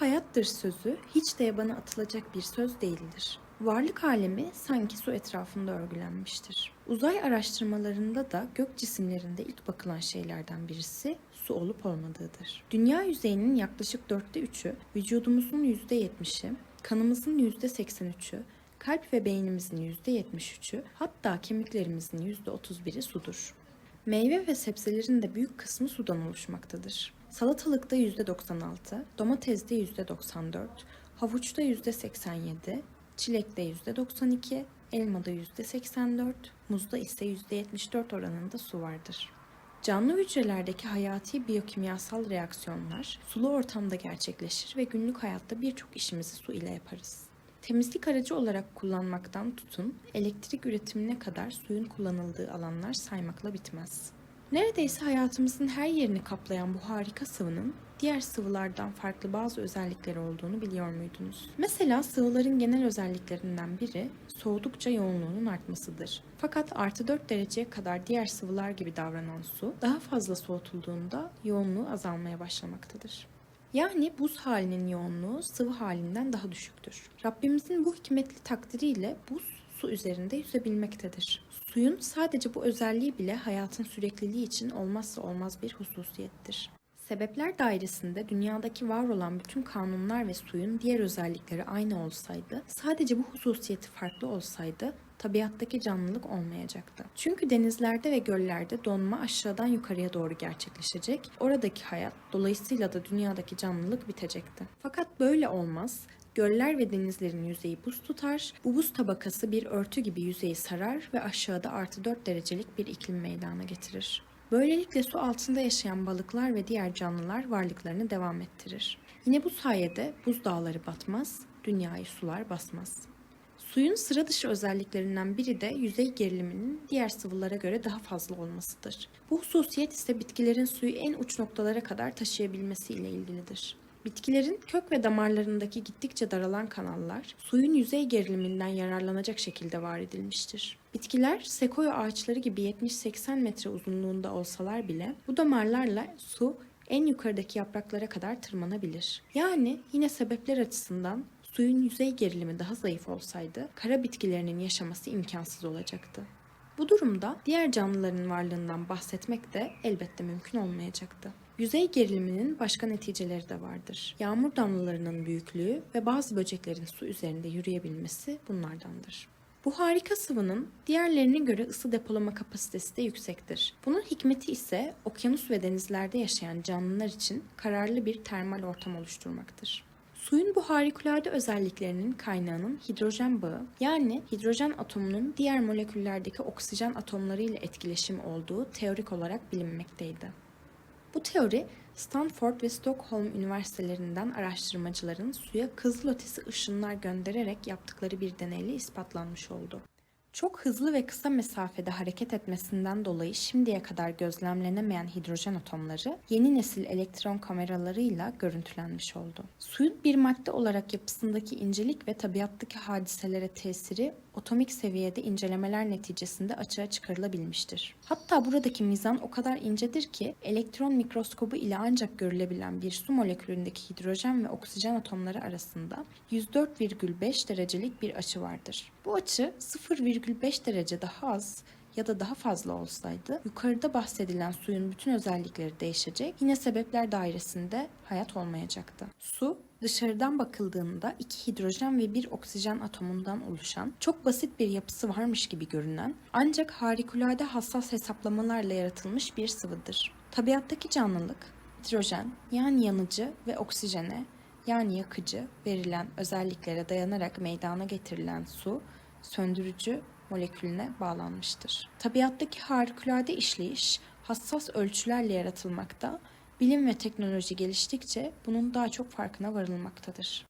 hayattır sözü hiç de yabana atılacak bir söz değildir. Varlık alemi sanki su etrafında örgülenmiştir. Uzay araştırmalarında da gök cisimlerinde ilk bakılan şeylerden birisi su olup olmadığıdır. Dünya yüzeyinin yaklaşık dörtte üçü, vücudumuzun yüzde yetmişi, kanımızın yüzde 83'ü, kalp ve beynimizin yüzde 73'ü, hatta kemiklerimizin yüzde 31'i sudur. Meyve ve sebzelerin de büyük kısmı sudan oluşmaktadır. Salatalıkta %96, domatesde %94, havuçta %87, çilekte %92, elmada %84, muzda ise %74 oranında su vardır. Canlı hücrelerdeki hayati biyokimyasal reaksiyonlar sulu ortamda gerçekleşir ve günlük hayatta birçok işimizi su ile yaparız. Temizlik aracı olarak kullanmaktan tutun, elektrik üretimine kadar suyun kullanıldığı alanlar saymakla bitmez. Neredeyse hayatımızın her yerini kaplayan bu harika sıvının diğer sıvılardan farklı bazı özellikleri olduğunu biliyor muydunuz? Mesela sıvıların genel özelliklerinden biri soğudukça yoğunluğunun artmasıdır. Fakat artı 4 dereceye kadar diğer sıvılar gibi davranan su daha fazla soğutulduğunda yoğunluğu azalmaya başlamaktadır. Yani buz halinin yoğunluğu sıvı halinden daha düşüktür. Rabbimizin bu hikmetli takdiriyle buz su üzerinde yüzebilmektedir. Suyun sadece bu özelliği bile hayatın sürekliliği için olmazsa olmaz bir hususiyettir. Sebepler dairesinde dünyadaki var olan bütün kanunlar ve suyun diğer özellikleri aynı olsaydı, sadece bu hususiyeti farklı olsaydı tabiattaki canlılık olmayacaktı. Çünkü denizlerde ve göllerde donma aşağıdan yukarıya doğru gerçekleşecek, oradaki hayat dolayısıyla da dünyadaki canlılık bitecekti. Fakat böyle olmaz. Göller ve denizlerin yüzeyi buz tutar, bu buz tabakası bir örtü gibi yüzeyi sarar ve aşağıda artı 4 derecelik bir iklim meydana getirir. Böylelikle su altında yaşayan balıklar ve diğer canlılar varlıklarını devam ettirir. Yine bu sayede buz dağları batmaz, dünyayı sular basmaz. Suyun sıra dışı özelliklerinden biri de yüzey geriliminin diğer sıvılara göre daha fazla olmasıdır. Bu hususiyet ise bitkilerin suyu en uç noktalara kadar taşıyabilmesi ile ilgilidir. Bitkilerin kök ve damarlarındaki gittikçe daralan kanallar suyun yüzey geriliminden yararlanacak şekilde var edilmiştir. Bitkiler sekoya ağaçları gibi 70-80 metre uzunluğunda olsalar bile bu damarlarla su en yukarıdaki yapraklara kadar tırmanabilir. Yani yine sebepler açısından suyun yüzey gerilimi daha zayıf olsaydı kara bitkilerinin yaşaması imkansız olacaktı. Bu durumda diğer canlıların varlığından bahsetmek de elbette mümkün olmayacaktı. Yüzey geriliminin başka neticeleri de vardır. Yağmur damlalarının büyüklüğü ve bazı böceklerin su üzerinde yürüyebilmesi bunlardandır. Bu harika sıvının diğerlerine göre ısı depolama kapasitesi de yüksektir. Bunun hikmeti ise okyanus ve denizlerde yaşayan canlılar için kararlı bir termal ortam oluşturmaktır. Suyun bu harikulade özelliklerinin kaynağının hidrojen bağı yani hidrojen atomunun diğer moleküllerdeki oksijen atomları ile etkileşim olduğu teorik olarak bilinmekteydi. Bu teori Stanford ve Stockholm üniversitelerinden araştırmacıların suya kızılötesi ışınlar göndererek yaptıkları bir deneyle ispatlanmış oldu. Çok hızlı ve kısa mesafede hareket etmesinden dolayı şimdiye kadar gözlemlenemeyen hidrojen atomları yeni nesil elektron kameralarıyla görüntülenmiş oldu. Suyun bir madde olarak yapısındaki incelik ve tabiattaki hadiselere tesiri atomik seviyede incelemeler neticesinde açığa çıkarılabilmiştir. Hatta buradaki mizan o kadar incedir ki elektron mikroskobu ile ancak görülebilen bir su molekülündeki hidrojen ve oksijen atomları arasında 104,5 derecelik bir açı vardır. Bu açı 0,5 derece daha az ya da daha fazla olsaydı yukarıda bahsedilen suyun bütün özellikleri değişecek, yine sebepler dairesinde hayat olmayacaktı. Su dışarıdan bakıldığında iki hidrojen ve bir oksijen atomundan oluşan çok basit bir yapısı varmış gibi görünen ancak harikulade hassas hesaplamalarla yaratılmış bir sıvıdır. Tabiattaki canlılık hidrojen yani yanıcı ve oksijene yani yakıcı verilen özelliklere dayanarak meydana getirilen su söndürücü molekülüne bağlanmıştır. Tabiattaki harikulade işleyiş hassas ölçülerle yaratılmakta, bilim ve teknoloji geliştikçe bunun daha çok farkına varılmaktadır.